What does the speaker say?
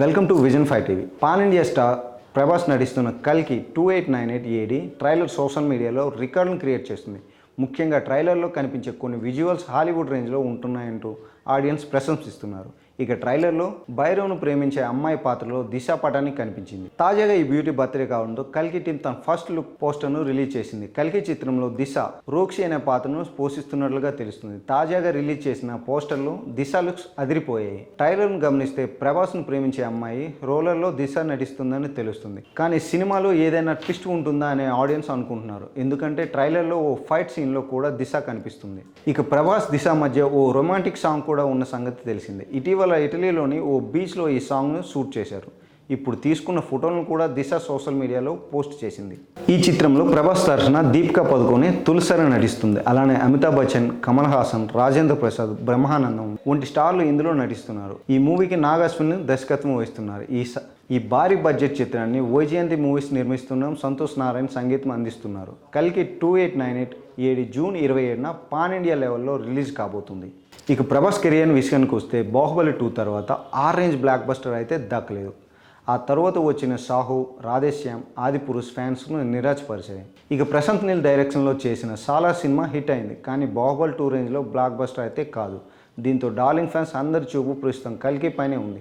Welcome to vision five TV pan India star Prabhas నటిస్తున్న కల్కి two eight nine eight AD trailer social మీడియాలో రికార్డును create చేస్తుంది. ముఖ్యంగా ట్రైలర్లో కనిపించే కొన్ని విజువల్స్ హాలీవుడ్ రేంజ్లో ఉంటున్నాయంటూ ఆడియన్స్ ప్రశంసిస్తున్నారు. ఇక ట్రైలర్లో భైరవ్ను ప్రేమించే అమ్మాయి పాత్రలో దిశ పటాన్ని కనిపించింది. తాజాగా ఈ బ్యూటీ బర్త్డే కావడంతో కల్కి టీం తన ఫస్ట్ లుక్ పోస్టర్ను రిలీజ్ చేసింది. కల్కి చిత్రంలో దిశ రోక్షి అనే పాత్రను పోషిస్తున్నట్లుగా తెలుస్తుంది. తాజాగా రిలీజ్ చేసిన పోస్టర్లో దిశ లుక్స్ అదిరిపోయాయి. ట్రైలర్ను గమనిస్తే ప్రభాస్ను ప్రేమించే అమ్మాయి రోలర్లో దిశ నటిస్తుందని తెలుస్తుంది. కానీ సినిమాలో ఏదైనా ట్విస్ట్ ఉంటుందా అనే ఆడియన్స్ అనుకుంటున్నారు. ఎందుకంటే ట్రైలర్లో ఓ ఫైట్ సీన్లో కూడా దిశ కనిపిస్తుంది. ఇక ప్రభాస్ దిశ మధ్య ఓ రొమాంటిక్ సాంగ్ కూడా ఉన్న సంగతి తెలిసిందే. ఇటీవల ఇటలీలోని ఓ బీచ్లో ఈ సాంగ్ను షూట్ చేశారు. ఇప్పుడు తీసుకున్న ఫోటోలను కూడా దిశ సోషల్ మీడియాలో పోస్ట్ చేసింది. ఈ చిత్రంలో ప్రభాస్ తరఫున దీపికా పదుకొని తులసరి నటిస్తుంది. అలానే అమితాబ్ బచ్చన్ కమల్ హాసన్ రాజేంద్ర ప్రసాద్ బ్రహ్మానందం వంటి స్టార్లు ఇందులో నటిస్తున్నారు. ఈ మూవీకి నాగాశ్విన్ దర్శకత్వం వహిస్తున్నారు. ఈ స- ఈ భారీ బడ్జెట్ చిత్రాన్ని వైజయంతి మూవీస్ నిర్మిస్తున్నాం సంతోష్ నారాయణ సంగీతం అందిస్తున్నారు. కలికి టూ ఎయిట్ నైన్ ఎయిట్ ఏడు జూన్ ఇరవై ఏడున పాన్ ఇండియా లెవెల్లో రిలీజ్ కాబోతుంది. ఇక ప్రభాస్ కెరియర్ విషయానికి వస్తే బాహుబలి టూ తర్వాత ఆరెంజ్ బ్లాక్ బస్టర్ అయితే దక్కలేదు. ఆ తర్వాత వచ్చిన సాహు రాధేశ్యామ్ ఆది పురుష్ ఫ్యాన్స్ను నిరాశపరిచాయి. ఇక ప్రశాంత్ నీల్ డైరెక్షన్లో చేసిన సాలా సినిమా హిట్ అయింది కానీ బాహుబలి టూ రేంజ్లో బ్లాక్ బస్టర్ అయితే కాదు. దీంతో డార్లింగ్ ఫ్యాన్స్ అందరి చూపు ప్రస్తుతం కల్కి పైనే ఉంది.